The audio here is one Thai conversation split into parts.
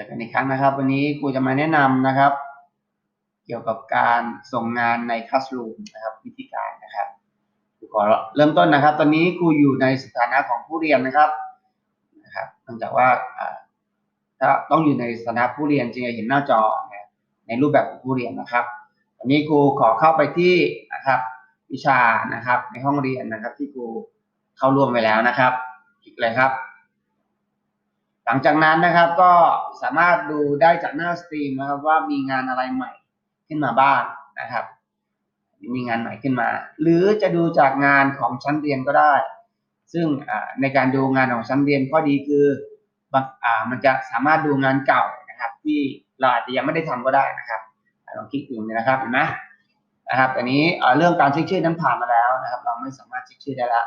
จอกันอีกครั้งนะครับ วันนี้ครูจะมาแนะนำนะครับ เกี่ยวกับการส่งงานใน Classroom นะครับ วิธีการนะครับครูขอเริ่มต้นนะครับ ตอนนี้ครูอยู่ในสถานะของผู้เรียนนะครับนะครับเนื่องจากว่าถ้าต้องอยู่ในสถานะผู้เรียนจึงจะเห็นหน้าจอนะในรูปแบบของผู้เรียนนะครับวันนี้ครูขอเข้าไปที่นะครับวิชานะครับ ในห้องเรียนนะครับ ที่ครูเข้าร่วมไปแล้วนะครับ คลิกเลยครับ หลังจากนั้นนะครับก็สามารถดูได้จากหน้าสตรีมนะครับว่ามีงานอะไรใหม่ขึ้นมาบ้างนะครับ มีงานใหม่ขึ้นมา หรือจะดูจากงานของชั้นเรียนก็ได้ ซึ่งในการดูงานของชั้นเรียนข้อดีคือมันจะสามารถดูงานเก่านะครับ ที่เราอาจจะยังไม่ได้ทำก็ได้นะครับลองคลิกดูนะครับเห็นไหมนะครับอันนี้เรื่องการเช็คชื่อนั้นผ่านมาแล้วนะครับ เราไม่สามารถเช็คชื่อได้แล้ว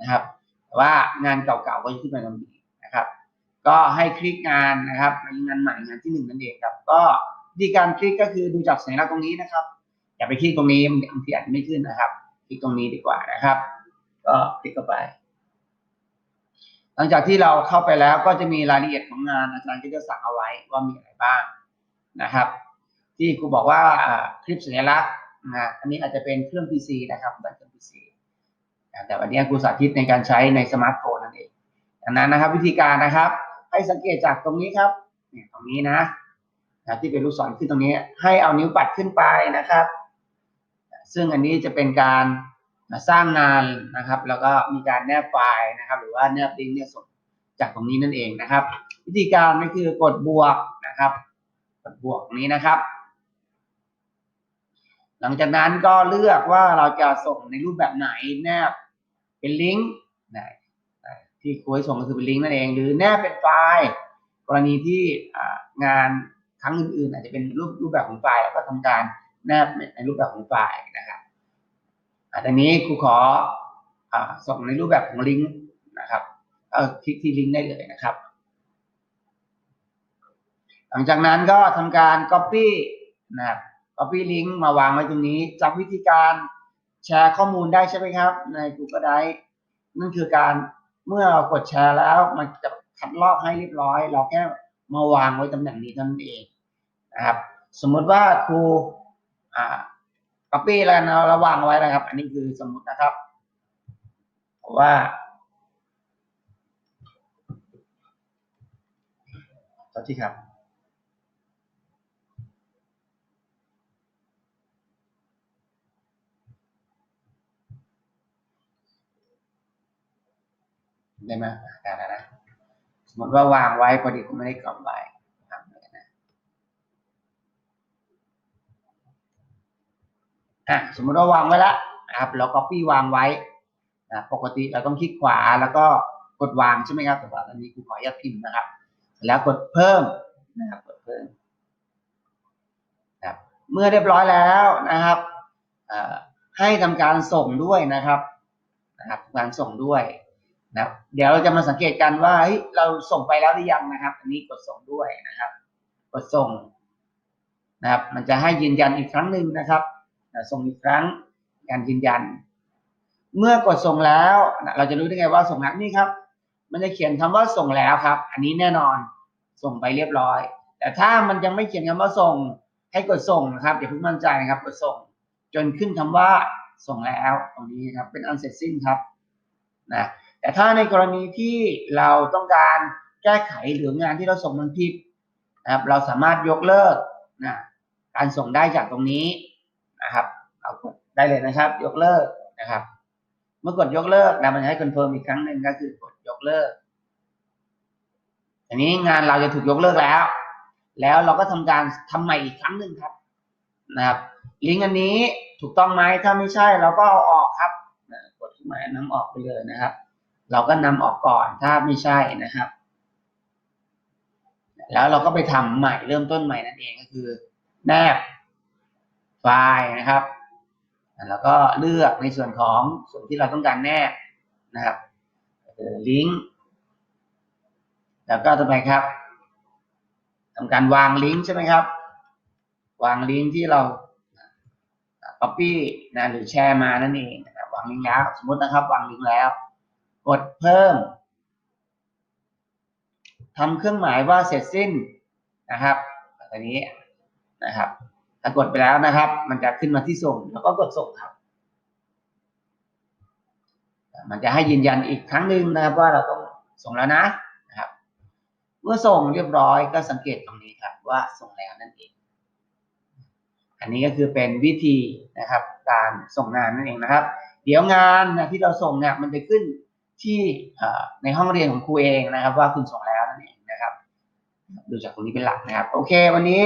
นะครับ แต่ว่างานเก่าๆก็จะขึ้นมาทันทีนะครับ ก็ให้คลิกงานนะครับในงานใหม่งานที่หนึ่งนั่นเองครับ ก็วิธีการคลิกก็คือดูจากสัญลักษณ์ตรงนี้นะครับ อย่าไปคลิกตรงนี้มันบางทีอาจจะไม่ขึ้นนะครับ คลิกตรงนี้ดีกว่านะครับ ก็คลิกเข้าไป หลังจากที่เราเข้าไปแล้วก็จะมีรายละเอียดของงานอาจารย์ก็จะสั่งเอาไว้ว่ามีอะไรบ้างนะครับ ที่ครูบอกว่าคลิปสัญลักษณ์นะอันนี้อาจจะเป็นเครื่อง PC นะครับบบเครื่อง PC แต่วันนี้ครูสาธิตในการใช้ในสมาร์ทโฟนนั่นเองดังนั้นนะครับ วิธีการนะครับ ให้สังเกตจากตรงนี้ครับเนี่ยตรงนี้นะนะที่เป็นลูกศรขึ้นตรงนี้ ให้เอานิ้วปัดขึ้นไปนะครับ ซึ่งอันนี้จะเป็นการสร้างงานนะครับ แล้วก็มีการแนบไฟล์นะครับ หรือว่าแนบลิงก์เนี่ยส่งจากตรงนี้นั่นเองนะครับ วิธีการก็คือกดบวกนะครับกดบวกตรงนี้นะครับ หลังจากนั้นก็เลือกว่าเราจะส่งในรูปแบบไหนแนบเป็นลิงก์ ที่ครูให้ส่งก็คือเป็นลิงก์นั่นเอง หรือแนบเป็นไฟล์ กรณีที่งานครั้งอื่นๆ อาจจะเป็นรูปรูปแบบของไฟล์ก็ทำการแนบในรูปแบบของไฟล์นะครับอ่าตอนนี้ครูขออส่งในรูปแบบของลิงก์นะครับเออคลิกที่ลิงก์ได้เลยนะครับ หลังจากนั้นก็ทำการ copy นะครับ copy ลิงก์มาวางไว้ตรงนี้จำวิธีการแชร์ข้อมูลได้ใช่ไหมครับ ใน Google Drive นั่นคือการ เมื่อเรากดแชร์แล้วมันจะคัดลอกให้เรียบร้อย เราแค่มาวางไว้ตำแหน่งนี้เท่านั้นเองนะครับ สมมุติว่าครูอ่า copy แล้วนะเราวางไว้นะครับ อันนี้คือสมมุตินะครับว่าสวัสดีครับ ได้ไหมได้แล้วนะ สมมติว่าวางไว้พอดีผมไม่ได้กรอบไว้สมมติว่าวางไว้แล้วนะครับเรา copy วางไว้นะปกติเราต้องคลิกขวาแล้วก็กดวางใช่ไหมครับแต่ว่าอันนี้ครูขออนุญาตพิมพ์นะครับ แล้วกดเพิ่มนะครับกดเพิ่มนะครับเมื่อเรียบร้อยแล้วนะครับให้ทำการส่งด้วยนะครับนะครับการส่งด้วย นะเดี๋ยวเราจะมาสังเกตกันว่าเราส่งไปแล้วหรือยังนะครับ อันนี้กดส่งด้วยนะครับ กดส่งนะครับ มันจะให้ยืนยันอีกครั้งหนึ่งนะครับส่งอีกครั้งการยืนยัน เมื่อกดส่งแล้วเราจะรู้ได้ไงว่าส่งแล้วนี่ครับ มันจะเขียนคำว่าส่งแล้วครับ อันนี้แน่นอนส่งไปเรียบร้อย แต่ถ้ามันยังไม่เขียนคำว่าส่ง ให้กดส่งนะครับอย่าเพิ่งมั่นใจนะครับ กดส่ง จนขึ้นคำว่าส่งแล้วตรงนี้ครับ เป็นอันเสร็จสิ้นครับนะ แต่ถ้าในกรณีที่เราต้องการแก้ไขหรืองานที่เราส่งมันผิดนะครับ เราสามารถยกเลิกนะการส่งได้จากตรงนี้นะครับ เอากดได้เลยนะครับ ยกเลิกนะครับ เมื่อกดยกเลิกนะมันจะให้คอนเฟิร์มอีกครั้งหนึ่งก็คือกดยกเลิกอันนี้งานเราจะถูกยกเลิกแล้ว แล้วเราก็ทำการทำใหม่อีกครั้งหนึ่งครับนะครับ ลิงก์อันนี้ถูกต้องไหมถ้าไม่ใช่เราก็เอาออกครับกดขึ้นมานำออกไปเลยนะครับ เราก็นำออกก่อนถ้าไม่ใช่นะครับ แล้วเราก็ไปทำใหม่เริ่มต้นใหม่นั่นเองก็คือ แนบไฟล์นะครับ แล้วก็เลือกในส่วนของส่วนที่เราต้องการแนบนะครับลิงก์แล้วก็ต่อไปครับทำการวางลิงก์ใช่ไหมครับ วางลิงก์ที่เรา copy นะหรือแชร์มานั่นเองนะครับวางลิงก์แล้ว สมมตินะครับ วางลิงก์แล้ว ดเพิ่มทำเครื่องหมายว่าเสร็จสิ้นนะครับตอนนี้นะครับถ้ากดไปแล้วนะครับ มันจะขึ้นมาที่ส่ง แล้วก็กดส่งครับ มันจะให้ยืนยันอีกครั้งหนึ่งนะครับ ว่าเราต้องส่งแล้วนะนะครับ เมื่อส่งเรียบร้อยก็สังเกตตรงนี้ครับ ว่าส่งแล้วนั่นเอง อันนี้ก็คือเป็นวิธีนะครับ การส่งงานนั่นเองนะครับ เดี๋ยวงานนะที่เราส่งเนี่ยมันจะขึ้น ที่ในห้องเรียนของครูเองนะครับ ว่าคุณส่งแล้วนั่นเองนะครับ ดูจากตรงนี้เป็นหลักนะครับ โอเค วันนี้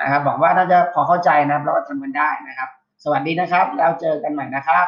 นะครับหวังว่าน่าจะพอเข้าใจนะครับแล้วก็ทำกันได้นะครับ สวัสดีนะครับ แล้วเจอกันใหม่นะครับ